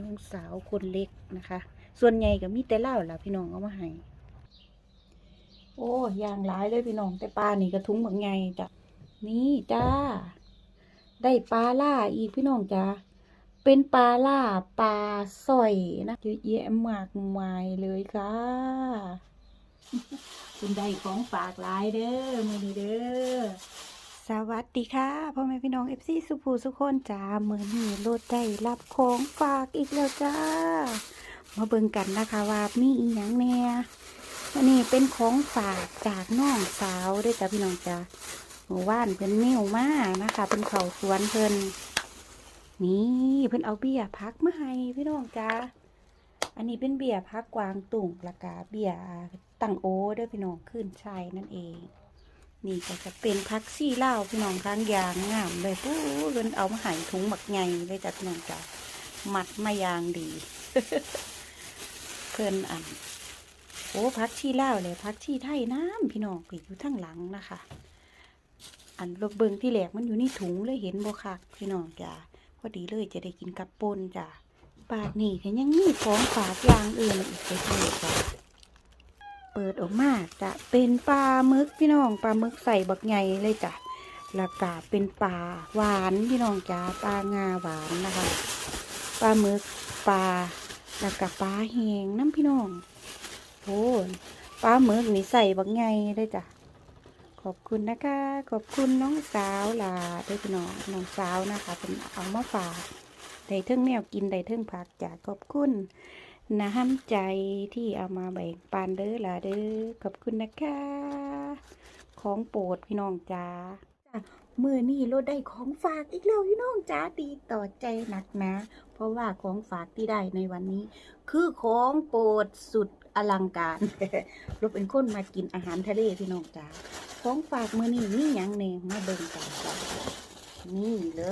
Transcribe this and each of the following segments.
น้องสาวคนเล็กนะคะ ส่วนใหญ่ก็มีแต่เล่าล่ะพี่น้องเอามาให้โอ้อย่างหลายเลยพี่น้องแต่ปลานี่กระทุ้งบางไงจ้ะนี่จ้าได้ปลาล่าอีกพี่น้องจ้าเป็นปลาล่าปลาสร้อยนะเยอะแยะมากมายเลยค่ะคุณได้ของฝากหลายเด้อมือนี้เด้อ สวัสดีค่ะพ่อแม่พี่น้องเอฟซีสุภูสุคนจ้าเมื่อนี้โลดได้รับของฝากอีกแล้วจ้า มาเบิ่งกันนะคะว่ามีอีหยังแน่อันนี้เป็นของฝากจากน้องสาวด้อจ้าพี่น้องจ้าเมื่อวานเพิ่นเมวมากนะคะเป็นเขาสวนเพิ่นนี่เพิ่นเอาเบี้ยพักมาให้พี่น้องจ้าอันนี้เป็นเบี้ยพักกวางตุ่งละกาเบี้ยตั้งโอเด้อพี่น้องขึ้นชัยนั่นเอง นี่ก็จะเป็นพักซี่เล่าพี่น้องข้างยางงามเลยปู้เพิ่นเอามาใหายถุงหมักไงเลยจ้ะพี่น้องจ้ะมัดมายางดี เพิ่นอันโอ้พักชี่เล่าเลยพักชี่ไทยน้ำพี่น้องก็อยู่ทั้งหลังนะคะ อันลบเบิงที่แหลกมันอยู่ในถุงเลยเห็นบ่คักพี่น้องจ้ะพอดีเลยจะได้กินกับปนจ้ะปาดนี่ก็ยังมีของฝากอย่างอื่นอีกเลยจ้ะ เปิดออกมาจะเป็นปลาหมึกพี่น้องปลาหมึกใส่บักใหญ่เลยจ้ะแล้วก็เป็นปลาหวานพี่น้องจ้าปลางาหวานนะคะปลาหมึกปลาแล้วก็ปลาแหงน้ำพี่น้องโอ้ปลาหมึกนี่ใส่บักใหญ่เลยจ้ะขอบคุณนะคะ ขอบคุณน้องสาวล่ะด้วยพี่น้องน้องสาวนะคะเป็นเอามาฝากได้เทิงแนวกินได้เทิงผักจ้ะขอบคุณ น้ำใจที่เอามาแบ่งปันเด้อล่ะเด้อขอบคุณนะคะ ของโปรดพี่น้องจ้าจ้ะมือนี่เราได้ของฝากอีกแล้วพี่น้องจ้าดีต่อใจหนักนะ เพราะว่าของฝากที่ได้ในวันนี้ คือของโปรดสุดอลังการเราเป็นคนมากินอาหารทะเลพี่น้องจ้าของฝากมือนี่นี่ยังเนมาเบิ่งกันจ้ะนี่เล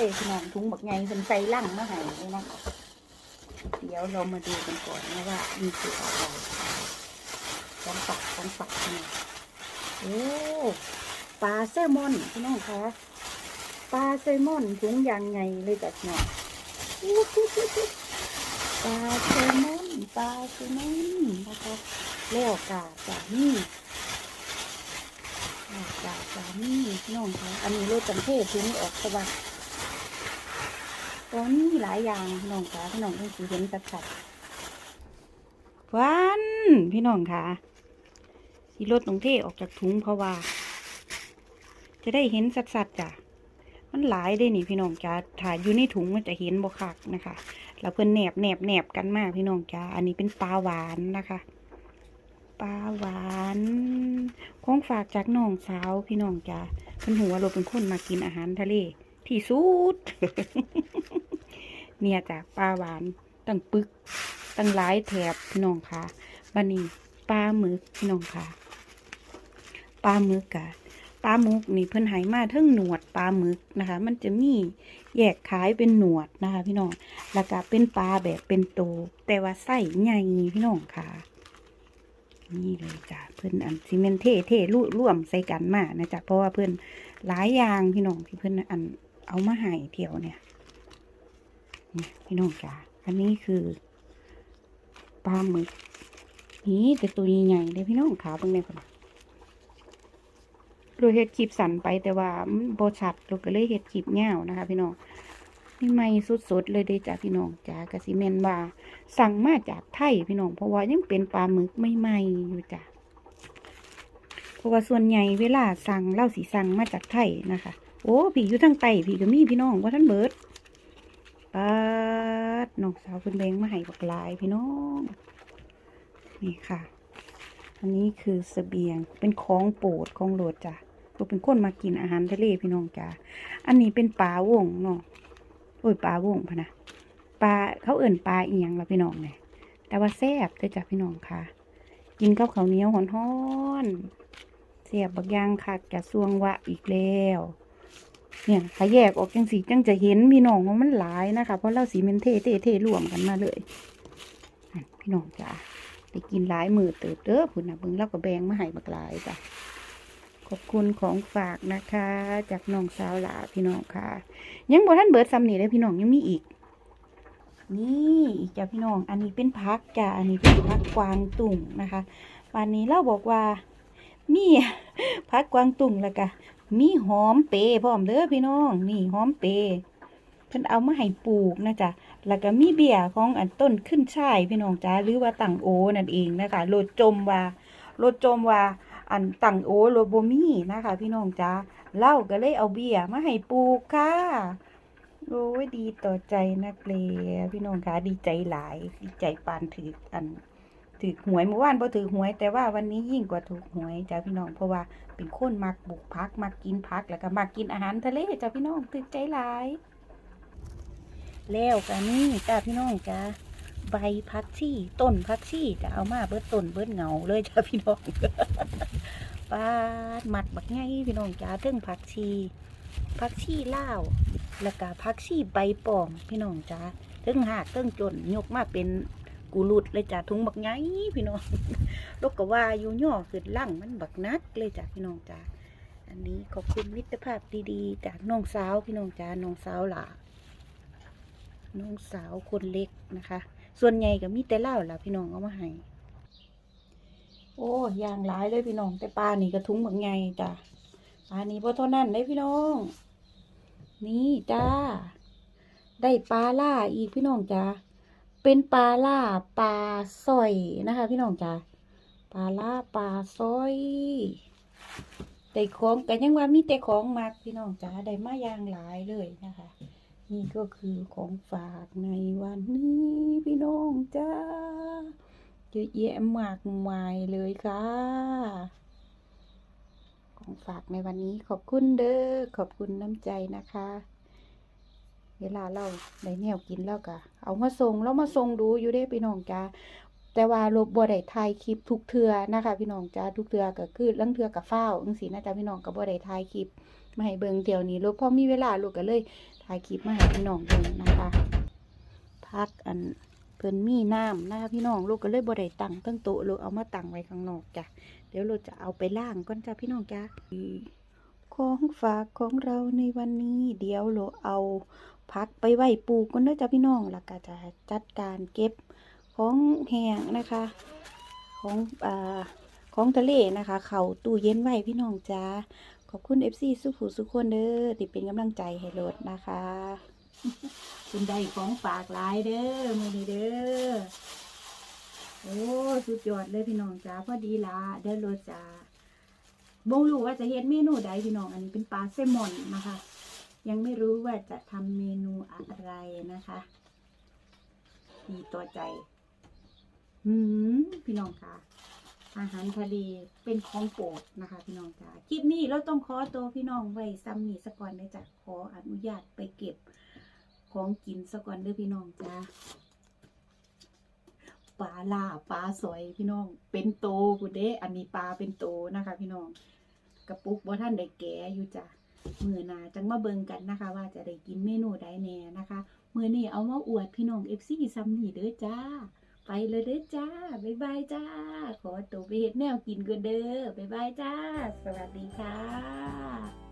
ยพี่น้องถุงบักไงเป็นใส่ลั่งมาให้เลยนะ เดี๋ยวเรามาดูกันก่อนนะว่ามีคืออะไรของฝักของฝักนี่โอ้ปลาแซลมอนพี่น้องคะปลาแซลมอนถุงยางไงเลยจัดเนาะอู้หูหูหูปลาแซลมอนปลาแซลมอนนะคะแล้วกาจานี่กาจานี่พี่น้องคะอันนี้รถจังเทศถุงออกสว่าง ตอนนี้หลายอย่างพี่น้องคะพี่น้องต้องสีเห็นชัดๆวันพี่น้องคะสีรถตรงเท่ออกจากถุงเพราะว่า จะได้เห็นชัดๆจ้ะมันหลายได้นี่พี่น้องจ้าถ่ายอยู่ในถุงมันจะเห็นบ่คักนะคะ แล้วเพิ่อนแหนบแหนบแหนบกันมากพี่น้องจ้า อันนี้เป็นปลาหวานนะคะ ปลาหวานของฝากจากน้องสาวพี่น้องจ้าเพิ่นหัวเราเป็นคนมากินอาหารทะเล ที่สุด เนี่ยจ้ะปลาหวานตั้งปึกตั้งหลายแถบพี่น้องค่ะบันนี้ปลาหมึกพี่น้องค่ะปลาหมึกกะปลาหมึกนี่เพิ่นหายมาเทั้งหนวดปลาหมึกนะคะ มันจะมีแยกขายเป็นหนวดนะคะ พี่น้องแล้วก็เป็นปลาแบบเป็นโต แต่ว่าไส้ใหญ่พี่น้องค่ะ นี่เลยจ้ะเพิ่นอันซีเมนเทเท่ร่วมใส่กันมากนะจ๊ะเพราะว่าเพิ่นหลายอย่างพี่น้องที่เพิ่นอัน เอามาให้เที่ยวเนี่ยนี่พี่น้องจ๋าอันนี้คือปลาหมึกนี่แต่ตัวใหญ่ๆเลยพี่น้องขาเบิ่งได้ก่อนโดยเฮ็ดคลิปสั่นไปแต่ว่ามันบ่ชัดเราก็เลยเฮ็ดคลิปยาวนะคะ พี่น้องนี่ใหม่สุดๆเลยเด้จ้าพี่น้องจ๋ากะสิแม่นว่า สั่งมาจากไทยพี่น้องเพราะว่ายังเป็นปลาหมึกใหม่ๆอยู่จ้ะเพราะว่าส่วนใหญ่เวลาสั่งเล่าสีสั่งมาจากไทยนะคะ โอ้พี่อยู่ทางใต้พี่ก็มีพี่น้องว่าท่านเบิดปาดน้องสาวคุณแบงมาให้บักหลายพี่น้อง นี่ค่ะ อันนี้คือเสบียงเป็นของโปรดของโหลดจ้ะเราเป็นคนมากินอาหารทะเลพี่น้องจ้ะอันนี้เป็นปลาวงเนาะโอ้ยปลาวงพะนะปลาเขาเอิ่นปลาเอียงละพี่น้องเนี่ยแต่ว่าแซ่บเด้อจ้ะพี่น้องค่ะ กินกับข้าวเหนียวหอนๆแซ่บบักอยางคักจะสวงวะอีกแล้ว เนี่ยถ้าแยกออกจังสีจังจะเห็นพี่น้องว่ามันหลายนะคะ เพราะเราสีเมนเทเทเทรวมกันมาเลยพี่น้องจ้าได้กินหลายมือเติบเด้อพุ่นนะเบิ่งเราก็แบงมาให้บักหลายจ้ะขอบคุณของฝากนะคะ จากน้องสาวหลาพี่น้องค่ะ ยังบ่ท่านเบิร์ดซ้ำนี่เลยพี่น้องยังมีอีก นี่จ้าพี่น้อง อันนี้เป็นพักจ้าอันนี้เป็นพักกวางตุ่งนะคะ วันนี้เราบอกว่ามีพักกวางตุ่งแล้วก็ มีหอมเปย์พร้อมเด้อพี่น้อง นี่หอมเปย์เพิ่นเอามาให้ปลูกนะจ๊ะแล้วก็มีเบี้ยของอันต้นขึ้นช่ายพี่น้องจ้าหรือว่าตั้งโอนั่นเองนะคะโลดจมว่าโลดจมว่าอันตั้งโอโลดบ่มีนะคะ พี่น้องจ้าเล่าก็เลยเอาเบี้ยมาให้ปลูกค่ะโอ้ยดีต่อใจนักเลยพี่น้องคะดีใจหลาย ดีใจปานถืออัน ถือหวยเมื่อวานบ่ถือหวย แต่ว่าวันนี้ยิ่งกว่าถูกหวยจ้าพี่น้องเพราะว่าเป็นคนมักปลูกพักมักกินพักแล้วก็มักกินอาหารทะเลจ้าพี่น้องถือใจหลาย แล้วกันนี่จ้าพี่น้องจ้าใบพักชี่ต้นพักชี่จะเอามาเบิดต้นเบิดเหงาเลยจ้าพี่น้องปาดมัดบักไงพี่น้องจ้าเทิงผักชีผักชีเลาแล้วก็ผักชีใบปอมพี่น้องจ้าเทิงหากเทิงจนยกมาเป็น กูรุดเลยจ้าถุงบักไงพี่น้องลกก็ว่าอยู่ย่อขึ้นล่างมันบักนักเลยจ้าพี่น้องจ้าอันนี้ขอบคุณมิตรภาพดีๆ จากน้องสาวพี่น้องจ้าน้องสาวหล่าน้องสาวคนเล็กนะคะ ส่วนใหญ่ก็มีแต่เล่าล่ะพี่น้องเอามาให้โอ้ยางหลายเลยพี่น้องแต่ปลานี่กระทุ้งบางไงจ้ะปลานี่พอเท่านั้นเลยพี่น้อง นี่จ้าได้ปลาล่าอีกพี่น้องจ้า เป็นปลาล่าปลาสอยนะคะ พี่น้องจ้าปลาล่าปลาสอยแต่ของกันยังว่ามีแต่ของมากพี่น้องจ้าได้มาอย่างหลายเลยนะคะ นี่ก็คือของฝากในวันนี้พี่น้องจ้าเยอะแยะมากมายเลยค่ะ ของฝากในวันนี้ขอบคุณเด้อขอบคุณน้ำใจนะคะ เวลาเราได้แนวกินแล้วก็เอามาส่งแล้วมาส่งดูอยู่ได้พี่น้องจ้าแต่ว่าลบบ่ได้ถ่ายคลิปทุกเทือนะคะ พี่น้องจ้าทุกเทือก็คือลังเทือกับฟ้าวจังซี่นะจ๊ะพี่น้องก็บ่ได้ถ่ายคลิปมาให้เบิ่งเที่ยวนี้ลูกพอมีเวลาลูกก็เลยถ่ายคลิปมาให้พี่น้องเบิ่งนะคะพักอันเพิ่นมีน้ำนะคะพี่น้องลูกก็เลยบ่ได้ตั้งตั้งโต๊ะลูกเอามาตั้งไว้ข้างนอกจ้ะเดี๋ยวเราจะเอาไปล่างก่อนจ้ะพี่น้องจ้ะของฝากของเราในวันนี้ เดี๋ยวเราเอา พักไปไหวปลูกก่อนเด้อจ้ะพี่น้องแล้วก็จะจัดการเก็บของแห้งนะคะ ของอ่าของทะเลนะคะ เข่าตู้เย็นไว้พี่น้องจ้าขอบคุณ FC สุขุสุขคนเด้อที่เป็นกำลังใจให้โหลดนะคะคุณได้ของฝากหลายเด้อมือนี้เด้อโอ้สุดยอดเลยพี่น้องจ้าพอดีละเด้อโรดจ้าบ่รู้ว่าจะเฮ็ดเมนูใดพี่น้องอันนี้เป็นปลาแซลมอนนะคะ ยังไม่รู้ว่าจะทำเมนูอะไรนะคะดีต่อใจหืมพี่น้องค่ะ อาหารทะเลเป็นของโปรดนะคะ พี่น้องจ้าคลิปนี้เราต้องขอตัวพี่น้องไว้ซ้ำนี่สะก่อนเลยจ้ะขออนุญาตไปเก็บของกินสะก่อนเด้อพี่น้องจ้าปลาล่าปลาสอยพี่น้อง เป็นโตกูเด้ อันนี้ปลาเป็นโตนะคะ พี่น้อง กระปุกบ่ท่านได้แก่อยู่จ้ะ มือหนาจังมาเบิงกันนะคะ ว่าจะได้กินเมนูใดแน่นะคะมือนี้เอามาอวดพี่น้องเอฟซีซัมนี่เด้อจ้า ไปเลยเด้อจ้าบ๊ายบายจ้า ขอตัวไปเห็ดแนวกินกันเด้อบ๊ายบายจ้า สวัสดีค่ะ